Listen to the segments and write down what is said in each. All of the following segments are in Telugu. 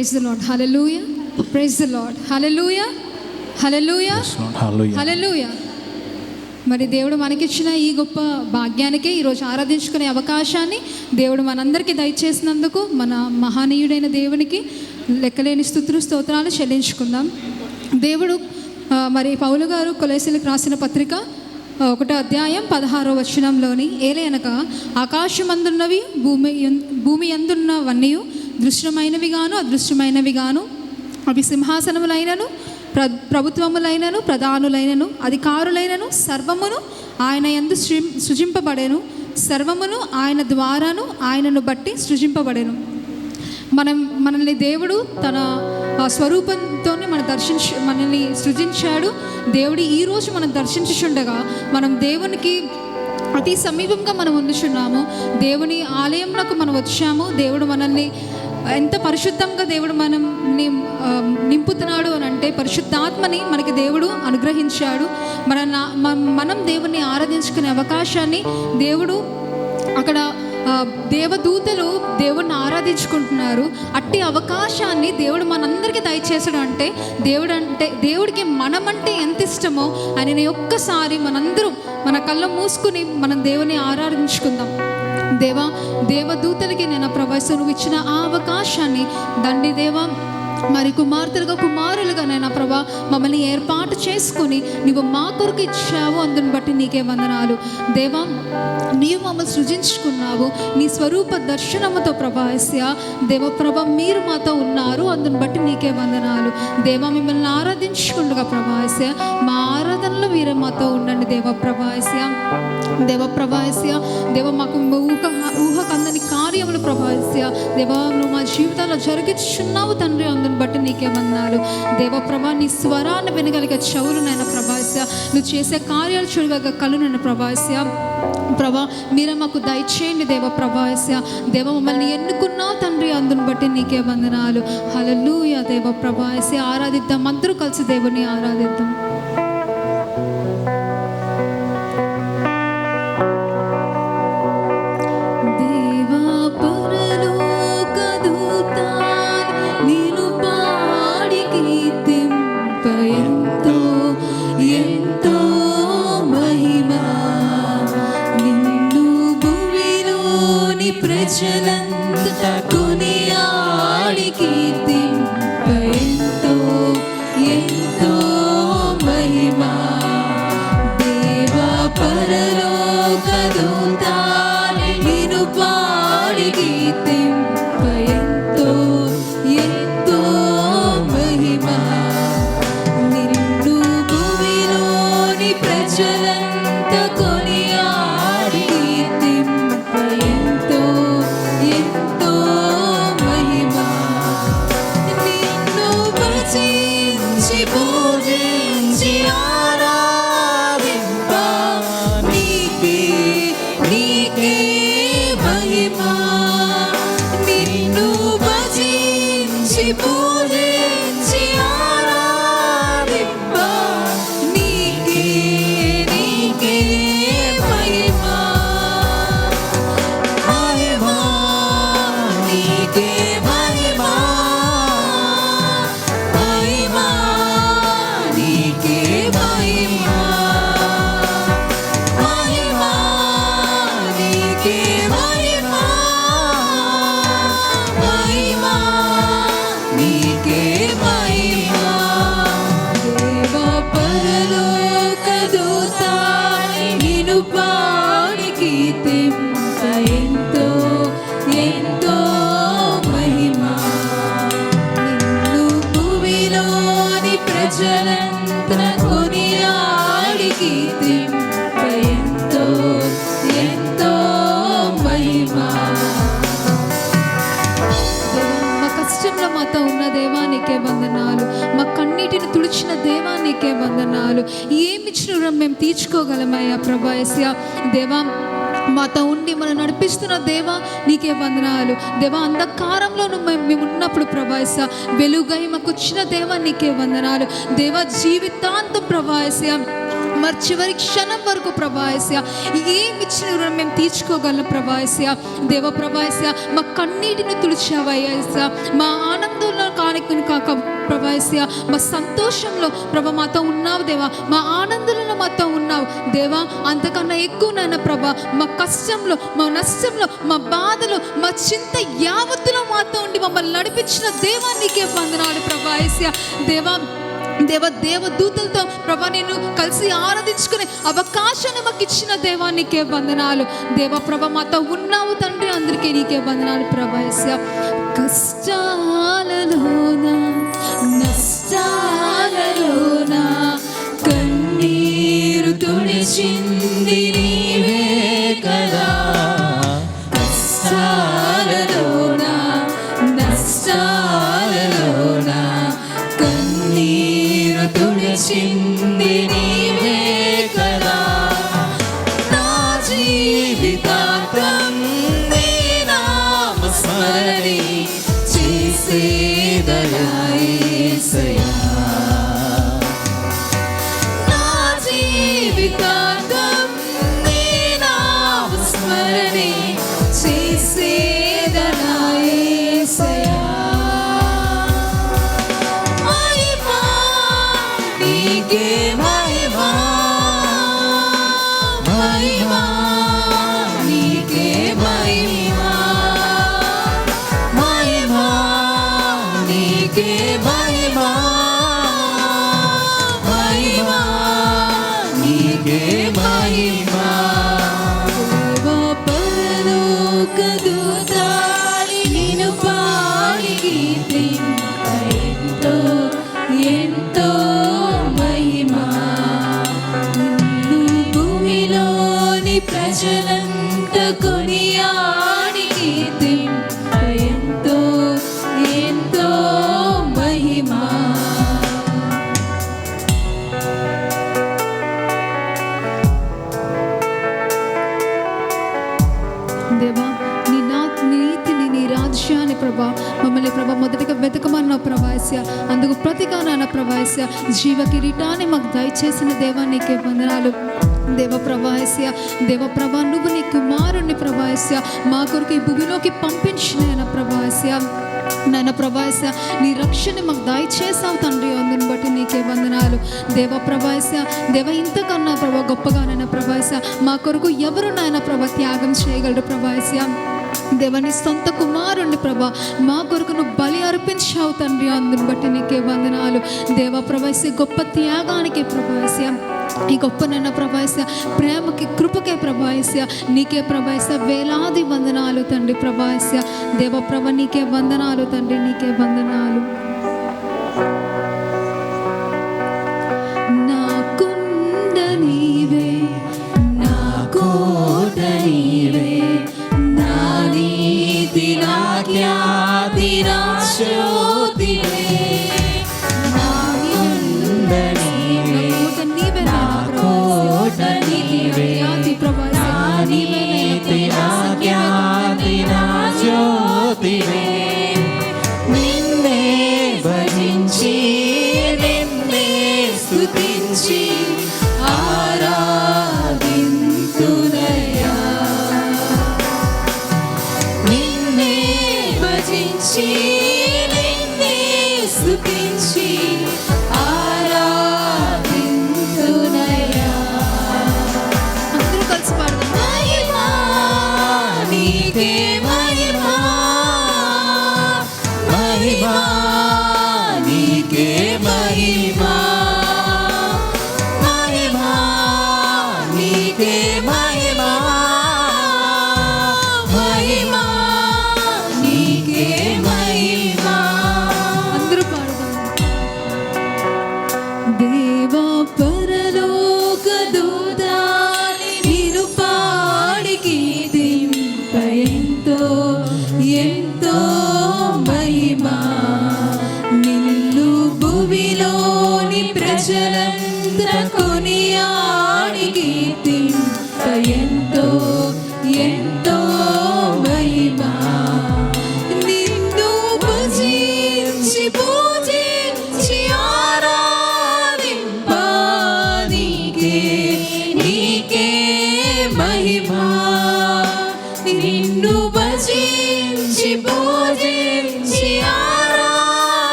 Praise the lord hallelujah praise the lord hallelujah hallelujah. Hallelujah మరి దేవుడు మనకిచ్చిన ఈ గొప్ప భాగ్యానికే ఈరోజు ఆరాధించుకునే అవకాశాన్ని దేవుడు మనందరికీ దయచేసినందుకు మన మహనీయుడైన దేవునికి లెక్కలేని స్థుతులు స్తోత్రాలు చెల్లించుకుందాం. దేవుడు మరి పౌలు గారు కొలేసిలకు రాసిన పత్రిక ఒకటో అధ్యాయం పదహారో వచనంలోని ఏలయనక ఆకాశమందున్నవి భూమి భూమి ఎందున్నవన్నీ దృశ్యమైనవి గాను అదృశ్యమైనవి గాను అవి సింహాసనములైనను ప్ర ప్రభుత్వములైనను ప్రధానులైనను అధికారులైనను సర్వమును ఆయన ఎందు సృజింపబడేను సృజింపబడెను. సర్వమును ఆయన ద్వారాను ఆయనను బట్టి సృజింపబడెను. మనం మనల్ని దేవుడు తన స్వరూపంతోనే మన దర్శించ మనల్ని సృజించాడు. దేవుడు ఈరోజు మనం దర్శించుచుండగా మనం దేవునికి అతి సమీపంగా మనం ఉండుచున్నాము. దేవుని ఆలయంలోకి మనం వచ్చాము. దేవుడు మనల్ని ఎంత పరిశుద్ధంగా దేవుడు మనం నింపుతున్నాడు అని అంటే పరిశుద్ధాత్మని మనకి దేవుడు అనుగ్రహించాడు. మన నా- మనం దేవుణ్ణి ఆరాధించుకునే అవకాశాన్ని దేవుడు అక్కడ దేవదూతలు దేవుడిని ఆరాధించుకుంటున్నారు. అట్టి అవకాశాన్ని దేవుడు మనందరికీ దయచేసాడు అంటే దేవుడు అంటే దేవుడికి మనమంటే ఎంత ఇష్టమో అని ఒక్కసారి మనందరం మన కళ్ళ మూసుకుని మనం దేవుని ఆరాధించుకుందాం. దేవా దేవదూతలకి నేను ప్రభాసం నువ్వు ఇచ్చిన ఆ అవకాశాన్ని దండి దేవా. మరి కుమార్తెలుగా కుమారులుగా నైనా ప్రభా మమ్మల్ని ఏర్పాటు చేసుకుని నువ్వు మా కొరకు ఇచ్చావు అందుని బట్టి నీకే వందనాలు. దేవా నీవు మమ్మల్ని సృజించుకున్నావు నీ స్వరూప దర్శనముతో ప్రభాస్య దేవప్రభ మీరు మాతో ఉన్నారు అందుని బట్టి నీకే వందనాలు. దేవ మిమ్మల్ని ఆరాధించుకుండగా ప్రభాస్య మా ఆరాధనలో మీరే మాతో ఉండండి దేవ ప్రభాస్య దేవ ప్రభాస్య దేవ మాకు ఊహ ఊహకందని కార్యములు ప్రభాస్య దేవ నువ్వు మా జీవితాల్లో జరిగించున్నావు తండ్రి అందుని బట్టి నీకే వందనాలు దేవ ప్రభా నీ స్వరాన్ని వినగలిగే చెవులు నాయన ప్రభాస్య. నువ్వు చేసే కార్యాలు చూడగలిగే కళ్ళు నన్ను ప్రభాస్య. ప్రభా మీరే మాకు దయచేయండి దేవ ప్రభాస్య. దేవ మమ్మల్ని ఎన్నుకున్నావు తండ్రి అందుని బట్టి నీకే వందనాలు. హలలుయ దేవ ప్రభాస్య. ఆరాధిద్దాం అందరూ కలిసి దేవుని ఆరాధిద్దాం. భూమిలోని కొనియాడి కీర్తింప ఎంతో ఎంతో మహిమా. మా కష్టంలో మాతో ఉన్న దేవానికే వందనాలు. మా కన్నీటిని తుడిచిన దేవానికే వందనాలు. ఏమిచ్చిన రుణం మేము తీర్చుకోగలమయ్యా ప్రభాయస్య. దేవా మాతో ఉండి మనం నడిపిస్తున్న దేవా నీకే వందనాలు. దేవా అంధకారంలో మేము మేము ఉన్నప్పుడు ప్రభాయస వెలుగై మాకు వచ్చిన దేవా నీకే వందనాలు. దేవా జీవితాంతం ప్రవాస మరి చివరి క్షణం వరకు ప్రభాయస్య ఏమి ఇచ్చిన రుణం మేము తీర్చుకోగలం ప్రభాయస్య దేవ ప్రభాయస్య మా కన్నీటిని తుడిచావయ్యాస్య మా ఆనందంలో కానికని కాక ప్రభాయస్య మా సంతోషంలో ప్రభ మాతో ఉన్నావు దేవా. మా ఆనందంలో మాతో ఉన్నావు దేవా. అంతకన్నా ఎక్కువ నాయన ప్రభ మా కష్టంలో మా నష్టంలో మా బాధలో మా చింత యావత్తులో మాతో ఉండి మమ్మల్ని నడిపించిన దేవా నీకే వందనాలు ప్రభాయస్య దేవా దేవ దేవ దూతలతో ప్రభా నేను కలిసి ఆరాధించుకునే అవకాశాన్ని మాకు ఇచ్చిన దేవానికే వందనాలు. దేవ ప్రభ మాతో ఉన్నావు తండ్రి అందరికీ నీకే వందనాలు ప్రభాయస్య కష్టాలలోన నష్టాలలోన జీవ కిరీటాన్ని మాకు దయచేసిన దేవా నీకే వందనాలు. దేవ ప్రభాస్య దేవ ప్రభా నువ్వు నీ కుమారుణ్ణి ప్రభాస్య మా కొరకు ఈ భూమిలోకి పంపించిన ఆయన ప్రభాస్య నాయన ప్రభాస్య నీ రక్షణ మాకు దయచేసావు తండ్రి అందుని బట్టి నీకే వందనాలు. దేవ ప్రభాస్య దేవ ఇంతకన్నా ప్రభా గొప్పగా నాయన ప్రభాస్య మా కొరకు ఎవరు నాయన ప్రభా త్యాగం చేయగలరు ప్రభాస్య దేవని సొంత కుమారుణ్ణి ప్రభా మా కొరకు నువ్వు బలి అర్పించావు తండ్రి. అందుని బట్టి నీకే వందనాలు. దేవ ప్రభాసి గొప్ప త్యాగానికి ప్రభాస్య ఈ గొప్ప నన్న ప్రభాస్య ప్రేమకి కృపకే ప్రభాస్య నీకే ప్రభాస్య వేలాది వందనాలు తండ్రి ప్రభాస్య దేవ ప్రభ నీకే వందనాలు తండ్రి నీకే వందనాలు. నా నీవే నా కోట నీవే. దేవా పరలోక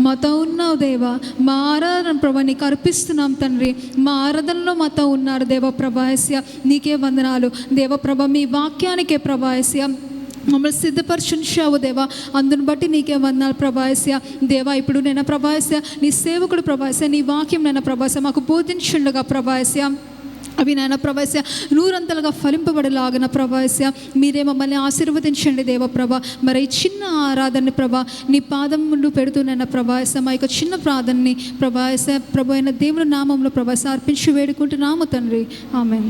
మాతో ఉన్నావు దేవా. మా ఆరాధన ప్రభా నీకు అర్పిస్తున్నాం తండ్రి. మా ఆరాధనలో మాతో ఉన్నారు దేవ ప్రభాయస్య నీకే వందనాలు. దేవప్రభ మీ వాక్యానికే ప్రభాయస్య మమ్మల్ని సిద్ధపరచుంచావు దేవా. అందును బట్టి నీకే వందనాలు ప్రభాయస్య దేవా ఇప్పుడు నేను ప్రభాయస్య నీ సేవకుడు ప్రభాయస్య నీ వాక్యం నేను ప్రభాస్య మాకు బోధించుండగా ప్రభాయస్య అవి నాయన ప్రభాస్య నూరంతలుగా ఫలింపబడలాగిన ప్రభాస్య మీరే మమ్మల్ని ఆశీర్వదించండి దేవప్రభ మరి ఈ చిన్న ఆరాధన ప్రభ నీ పాదం ముందు పెడుతున్న ప్రభాస మా యొక్క చిన్న ప్రార్థనని ప్రభాస ప్రభు అయిన దేవుని నామంలో ప్రభాస అర్పించి వేడుకుంటున్నాము తండ్రి. ఆమె